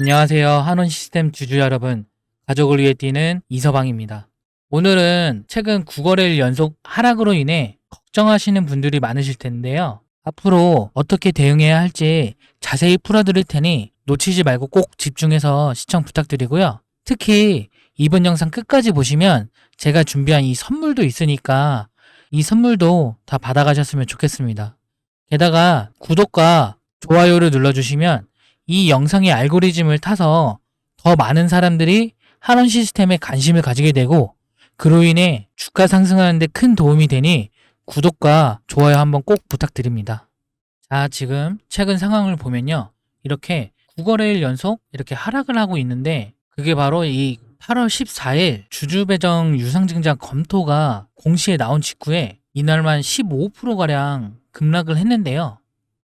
안녕하세요. 한원 시스템 주주 여러분. 가족을 위해 뛰는 이서방입니다. 오늘은 최근 9거래일 연속 하락으로 인해 걱정하시는 분들이 많으실 텐데요. 앞으로 어떻게 대응해야 할지 자세히 풀어드릴 테니 놓치지 말고 꼭 집중해서 시청 부탁드리고요. 특히 이번 영상 끝까지 보시면 제가 준비한 이 선물도 있으니까 이 선물도 다 받아가셨으면 좋겠습니다. 게다가 구독과 좋아요를 눌러주시면 이 영상의 알고리즘을 타서 더 많은 사람들이 한원 시스템에 관심을 가지게 되고 그로 인해 주가 상승하는데 큰 도움이 되니 구독과 좋아요 한번 꼭 부탁드립니다. 자, 지금 최근 상황을 보면요. 이렇게 9거래일 연속 이렇게 하락을 하고 있는데 그게 바로 이 8월 14일 주주 배정 유상증자 검토가 공시에 나온 직후에 이날만 15%가량 급락을 했는데요.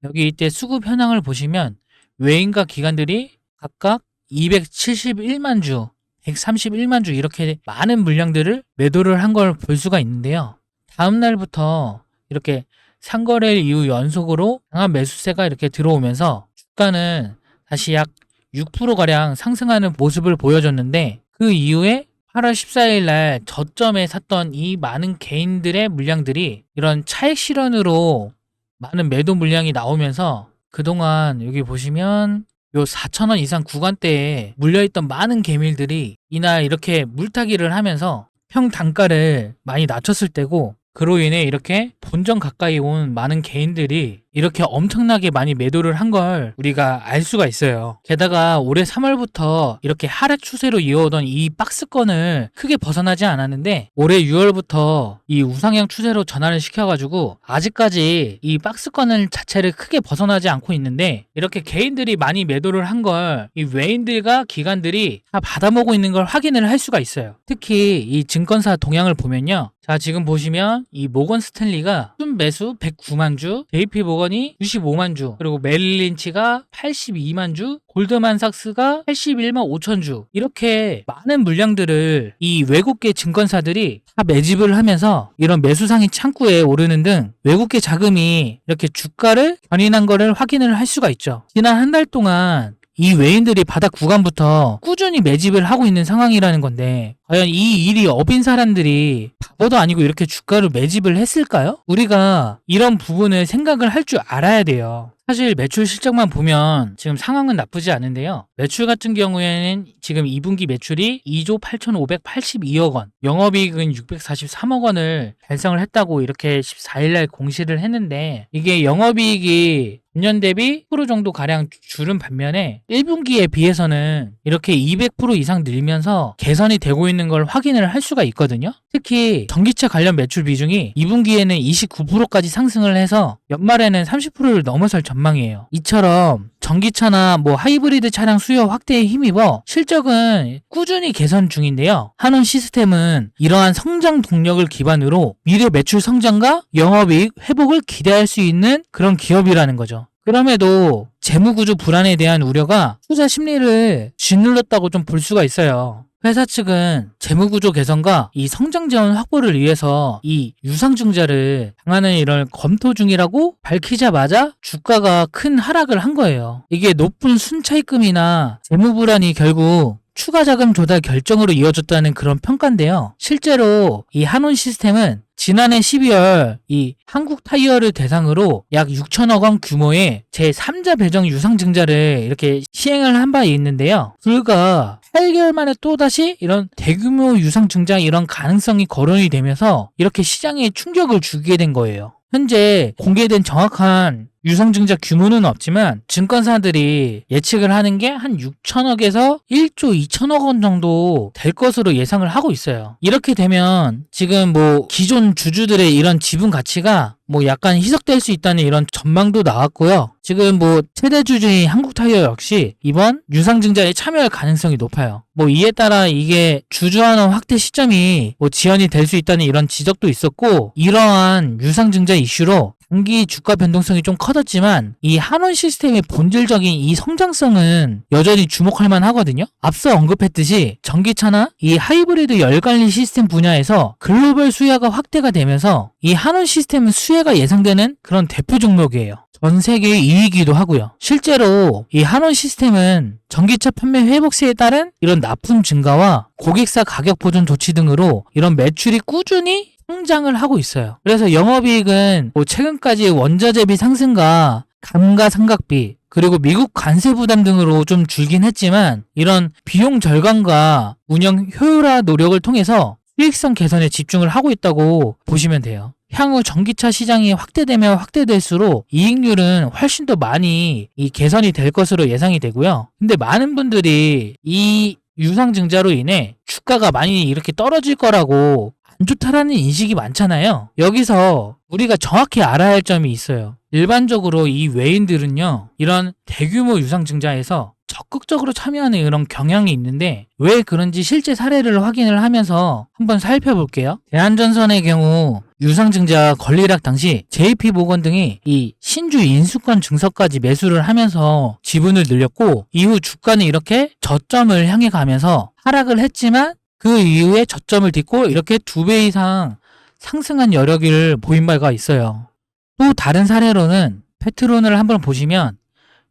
여기 이때 수급 현황을 보시면 외인과 기관들이 각각 271만 주, 131만 주 이렇게 많은 물량들을 매도를 한 걸 볼 수가 있는데요. 다음 날부터 이렇게 상거래일 이후 연속으로 강한 매수세가 이렇게 들어오면서 주가는 다시 약 6%가량 상승하는 모습을 보여줬는데 그 이후에 8월 14일 날 저점에 샀던 이 많은 개인들의 물량들이 이런 차익 실현으로 많은 매도 물량이 나오면서 그동안 여기 보시면 요 4천원 이상 구간대에 물려있던 많은 개밀들이 이날 이렇게 물타기를 하면서 평 단가를 많이 낮췄을 때고 그로 인해 이렇게 본전 가까이 온 많은 개인들이 이렇게 엄청나게 많이 매도를 한 걸 우리가 알 수가 있어요. 게다가 올해 3월부터 이렇게 하락 추세로 이어오던 이 박스권을 크게 벗어나지 않았는데 올해 6월부터 이 우상향 추세로 전환을 시켜가지고 아직까지 이 박스권을 자체를 크게 벗어나지 않고 있는데 이렇게 개인들이 많이 매도를 한 걸 이 외인들과 기관들이 다 받아먹고 있는 걸 확인을 할 수가 있어요. 특히 이 증권사 동향을 보면요. 자, 지금 보시면 이 모건 스탠리가 순 매수 109만 주, JP 모건 이 95만 주, 그리고 메릴린치가 82만 주, 골드만삭스가 81만 5천 주 이렇게 많은 물량들을 이 외국계 증권사들이 다 매집을 하면서 이런 매수상의 창구에 오르는 등 외국계 자금이 이렇게 주가를 견인한 거를 확인을 할 수가 있죠. 지난 한 달 동안 이 외인들이 바닥 구간부터 꾸준히 매집을 하고 있는 상황이라는 건데 과연 이 일이 업인 사람들이 바보도 아니고 이렇게 주가를 매집을 했을까요? 우리가 이런 부분을 생각을 할 줄 알아야 돼요. 사실 매출 실적만 보면 지금 상황은 나쁘지 않은데요. 매출 같은 경우에는 지금 2분기 매출이 2조 8,582억 원, 영업이익은 643억 원을 달성을 했다고 이렇게 14일날 공시를 했는데 이게 영업이익이 전년 대비 10% 정도 가량 줄은 반면에 1분기에 비해서는 이렇게 200% 이상 늘면서 개선이 되고 있는 걸 확인을 할 수가 있거든요. 특히 전기차 관련 매출 비중이 2분기에는 29%까지 상승을 해서 연말에는 30%를 넘어설 전망 이에요. 이처럼 전기차나 뭐 하이브리드 차량 수요 확대에 힘입어 실적은 꾸준히 개선 중인데요. 한원 시스템은 이러한 성장 동력을 기반으로 미래 매출 성장과 영업이익 회복을 기대할 수 있는 그런 기업이라는 거죠. 그럼에도 재무구조 불안에 대한 우려가 투자 심리를 짓눌렀다고 좀 볼 수가 있어요. 회사 측은 재무구조 개선과 이 성장 지원 확보를 위해서 이 유상증자를 당하는 일을 검토 중이라고 밝히자마자 주가가 큰 하락을 한 거예요. 이게 높은 순차익금이나 재무 불안이 결국 추가 자금 조달 결정으로 이어졌다는 그런 평가인데요. 실제로 이 한원 시스템은 지난해 12월 이 한국 타이어를 대상으로 약 6천억 원 규모의 제3자 배정 유상 증자를 이렇게 시행을 한 바 있는데요. 불과 8개월 만에 또다시 이런 대규모 유상 증자 이런 가능성이 거론이 되면서 이렇게 시장에 충격을 주게 된 거예요. 현재 공개된 정확한 유상증자 규모는 없지만 증권사들이 예측을 하는 게 한 6천억에서 1조 2천억 원 정도 될 것으로 예상을 하고 있어요. 이렇게 되면 지금 뭐 기존 주주들의 이런 지분 가치가 뭐 약간 희석될 수 있다는 이런 전망도 나왔고요. 지금 뭐 최대 주주인 한국타이어 역시 이번 유상증자에 참여할 가능성이 높아요. 뭐 이에 따라 이게 주주환원 확대 시점이 뭐 지연이 될 수 있다는 이런 지적도 있었고 이러한 유상증자 이슈로 단기 주가 변동성이 좀 커졌지만 이 한원 시스템의 본질적인 이 성장성은 여전히 주목할 만하거든요. 앞서 언급했듯이 전기차나 이 하이브리드 열관리 시스템 분야에서 글로벌 수혜가 확대가 되면서 이 한원 시스템은 수혜가 예상되는 그런 대표 종목이에요. 전 세계 2위기도 하고요. 실제로 이 한원 시스템은 전기차 판매 회복세에 따른 이런 납품 증가와 고객사 가격 보존 조치 등으로 이런 매출이 꾸준히 성장을 하고 있어요. 그래서 영업이익은 뭐 최근까지 원자재비 상승과 감가상각비 그리고 미국 관세 부담 등으로 좀 줄긴 했지만 이런 비용 절감과 운영 효율화 노력을 통해서 수익성 개선에 집중을 하고 있다고 보시면 돼요. 향후 전기차 시장이 확대되면 확대될수록 이익률은 훨씬 더 많이 이 개선이 될 것으로 예상이 되고요. 근데 많은 분들이 이 유상증자로 인해 주가가 많이 이렇게 떨어질 거라고 안 좋다라는 인식이 많잖아요. 여기서 우리가 정확히 알아야 할 점이 있어요. 일반적으로 이 외인들은요, 이런 대규모 유상 증자에서 적극적으로 참여하는 이런 경향이 있는데 왜 그런지 실제 사례를 확인을 하면서 한번 살펴볼게요. 대한전선의 경우 유상증자 권리락 당시 JP보건 등이 이 신주 인수권 증서까지 매수를 하면서 지분을 늘렸고 이후 주가는 이렇게 저점을 향해 가면서 하락을 했지만 그 이후에 저점을 딛고 이렇게 두 배 이상 상승한 여력을 보인 바가 있어요. 또 다른 사례로는 페트론을 한번 보시면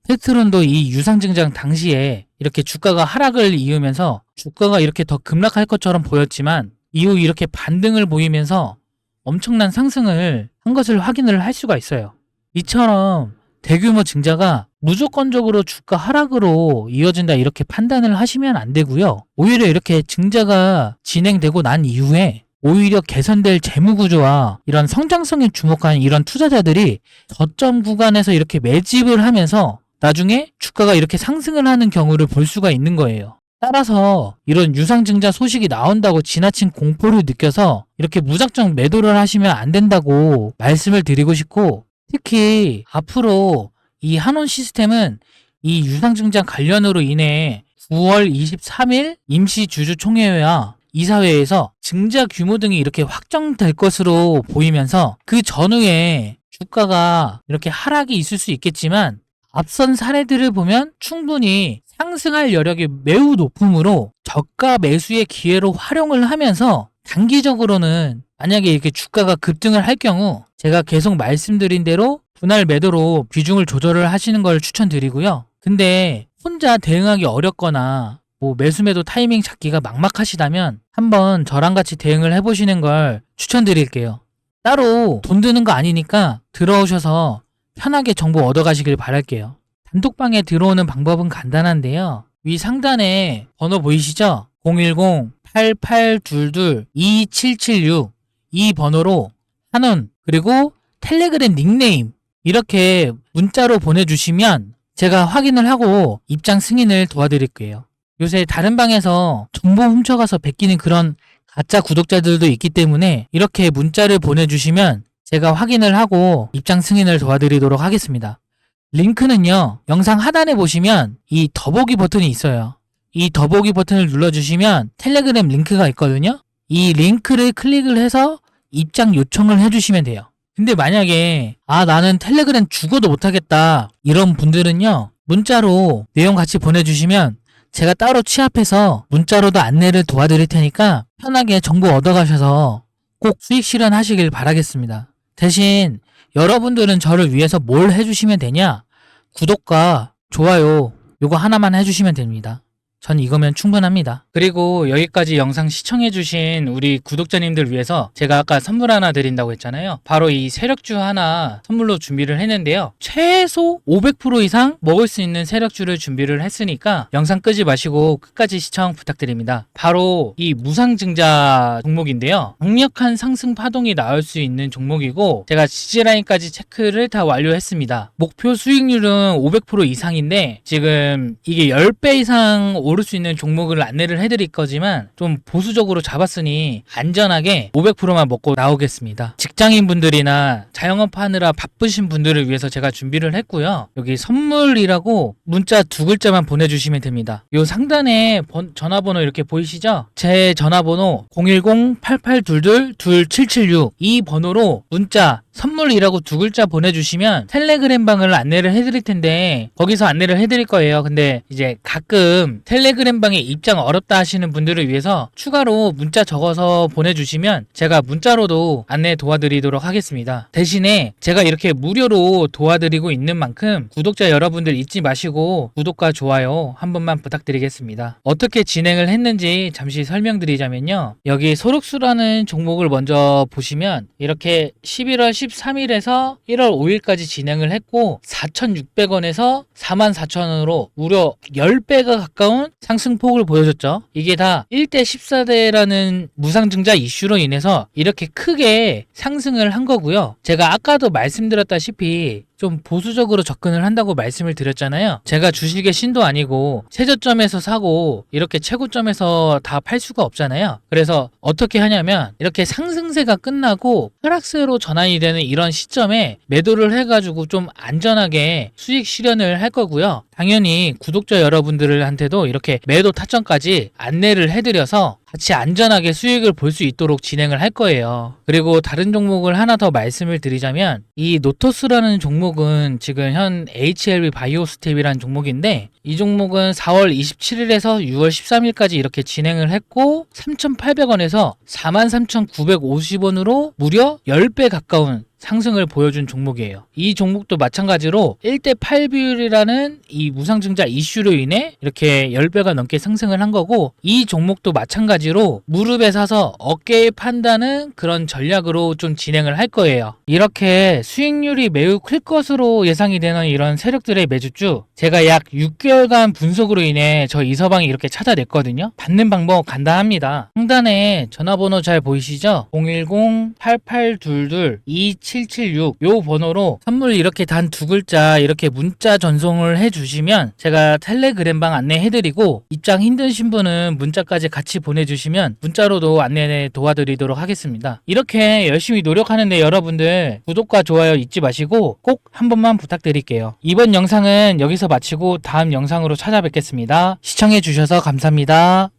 페트론도 이 유상증장 당시에 이렇게 주가가 하락을 이으면서 주가가 이렇게 더 급락할 것처럼 보였지만 이후 이렇게 반등을 보이면서 엄청난 상승을 한 것을 확인을 할 수가 있어요. 이처럼 대규모 증자가 무조건적으로 주가 하락으로 이어진다 이렇게 판단을 하시면 안 되고요. 오히려 이렇게 증자가 진행되고 난 이후에 오히려 개선될 재무 구조와 이런 성장성에 주목한 이런 투자자들이 저점 구간에서 이렇게 매집을 하면서 나중에 주가가 이렇게 상승을 하는 경우를 볼 수가 있는 거예요. 따라서 이런 유상증자 소식이 나온다고 지나친 공포를 느껴서 이렇게 무작정 매도를 하시면 안 된다고 말씀을 드리고 싶고 특히 앞으로 이 한원 시스템은 이 유상증자 관련으로 인해 9월 23일 임시 주주총회와 이사회에서 증자 규모 등이 이렇게 확정될 것으로 보이면서 그 전후에 주가가 이렇게 하락이 있을 수 있겠지만 앞선 사례들을 보면 충분히 상승할 여력이 매우 높으므로 저가 매수의 기회로 활용을 하면서 단기적으로는 만약에 이렇게 주가가 급등을 할 경우 제가 계속 말씀드린 대로 분할 매도로 비중을 조절을 하시는 걸 추천드리고요. 근데 혼자 대응하기 어렵거나 뭐 매수 매도 타이밍 찾기가 막막하시다면 한번 저랑 같이 대응을 해보시는 걸 추천드릴게요. 따로 돈 드는 거 아니니까 들어오셔서 편하게 정보 얻어가시길 바랄게요. 단톡방에 들어오는 방법은 간단한데요. 위 상단에 번호 보이시죠? 010-8822-2776 이 번호로 한원 그리고 텔레그램 닉네임 이렇게 문자로 보내주시면 제가 확인을 하고 입장 승인을 도와드릴게요. 요새 다른 방에서 정보 훔쳐가서 베끼는 그런 가짜 구독자들도 있기 때문에 이렇게 문자를 보내주시면 제가 확인을 하고 입장 승인을 도와드리도록 하겠습니다. 링크는요, 영상 하단에 보시면 이 더보기 버튼이 있어요. 이 더보기 버튼을 눌러주시면 텔레그램 링크가 있거든요. 이 링크를 클릭을 해서 입장 요청을 해주시면 돼요. 근데 만약에 아 나는 텔레그램 죽어도 못하겠다 이런 분들은요 문자로 내용 같이 보내주시면 제가 따로 취합해서 문자로도 안내를 도와드릴 테니까 편하게 정보 얻어가셔서 꼭 수익 실현하시길 바라겠습니다. 대신 여러분들은 저를 위해서 뭘 해주시면 되냐? 구독과 좋아요 요거 하나만 해주시면 됩니다. 전 이거면 충분합니다. 그리고 여기까지 영상 시청해주신 우리 구독자님들 위해서 제가 아까 선물 하나 드린다고 했잖아요. 바로 이 세력주 하나 선물로 준비를 했는데요. 최소 500% 이상 먹을 수 있는 세력주를 준비를 했으니까 영상 끄지 마시고 끝까지 시청 부탁드립니다. 바로 이 무상증자 종목인데요. 강력한 상승 파동이 나올 수 있는 종목이고 제가 지지라인까지 체크를 다 완료했습니다. 목표 수익률은 500% 이상인데 지금 이게 10배 이상 오를 수 있는 종목을 안내를 해드릴 거지만 좀 보수적으로 잡았으니 안전하게 500%만 먹고 나오겠습니다. 직장인 분들이나 자영업 하느라 바쁘신 분들을 위해서 제가 준비를 했고요. 여기 선물이라고 문자 두 글자만 보내주시면 됩니다. 요 상단에 번- 전화번호 이렇게 보이시죠? 제 전화번호 010-8822-2776 이 번호로 문자 선물이라고 두 글자 보내주시면 텔레그램 방을 안내를 해드릴 텐데 거기서 안내를 해드릴 거예요. 근데 이제 가끔 텔레그램 방에 입장 어렵다 하시는 분들을 위해서 추가로 문자 적어서 보내주시면 제가 문자로도 안내 도와드리도록 하겠습니다. 대신에 제가 이렇게 무료로 도와드리고 있는 만큼 구독자 여러분들 잊지 마시고 구독과 좋아요 한 번만 부탁드리겠습니다. 어떻게 진행을 했는지 잠시 설명드리자면요. 여기 소록수라는 종목을 먼저 보시면 이렇게 11월 13일에서 1월 5일까지 진행을 했고 4,600원에서 44,000원으로 무려 10배가 가까운 상승폭을 보여줬죠. 이게 다 1대 14대라는 무상증자 이슈로 인해서 이렇게 크게 상승을 한 거고요. 제가 아까도 말씀드렸다시피 좀 보수적으로 접근을 한다고 말씀을 드렸잖아요. 제가 주식의 신도 아니고 최저점에서 사고 이렇게 최고점에서 다 팔 수가 없잖아요. 그래서 어떻게 하냐면 이렇게 상승세가 끝나고 하락세로 전환이 되는 이런 시점에 매도를 해가지고 좀 안전하게 수익 실현을 할 거고요. 당연히 구독자 여러분들한테도 이렇게 매도 타점까지 안내를 해드려서 같이 안전하게 수익을 볼 수 있도록 진행을 할 거예요. 그리고 다른 종목을 하나 더 말씀을 드리자면 이 노토스라는 종목은 지금 현 HLB 바이오스텝이라는 종목인데 이 종목은 4월 27일에서 6월 13일까지 이렇게 진행을 했고 3,800원에서 43,950원으로 무려 10배 가까운 상승을 보여준 종목이에요. 이 종목도 마찬가지로 1대8 비율이라는 이 무상증자 이슈로 인해 이렇게 10배가 넘게 상승을 한 거고 이 종목도 마찬가지로 무릎에 사서 어깨에 판다는 그런 전략으로 좀 진행을 할 거예요. 이렇게 수익률이 매우 클 것으로 예상이 되는 이런 세력들의 매주주 제가 약 6개월간 분석으로 인해 저 이서방이 이렇게 찾아냈거든요. 받는 방법 간단합니다. 상단에 전화번호 잘 보이시죠? 010-8822-2776 요 번호로 선물 이렇게 단 두 글자 이렇게 문자 전송을 해주시면 제가 텔레그램방 안내해드리고 입장 힘드신 분은 문자까지 같이 보내주시면 문자로도 안내 도와드리도록 하겠습니다. 이렇게 열심히 노력하는데 여러분들 구독과 좋아요 잊지 마시고 꼭 한 번만 부탁드릴게요. 이번 영상은 여기서 마치고 다음 영상으로 찾아뵙겠습니다. 시청해주셔서 감사합니다.